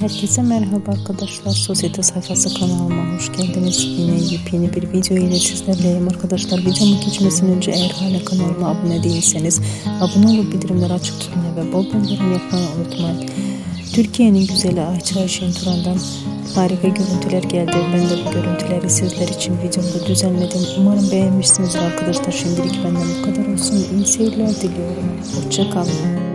Herkese merhaba arkadaşlar. Sosyete sayfası kanalıma hoş geldiniz. Yine yepyeni bir video ile sizlerleyim arkadaşlar. Videomu geçmesinden önce eğer hala kanalıma abone değilseniz abone olup bildirimleri açık tutun ve bol bol yorum yapmayı unutmayın. Türkiye'nin güzeli Ayça Ayşen Turan'dan harika görüntüler geldi. Ben de bu görüntüleri sizler için videomda düzenledim. Umarım beğenmişsinizdir arkadaşlar. Şimdilik benden bu kadar olsun. İyi seyirler diliyorum. Hoşçakalın.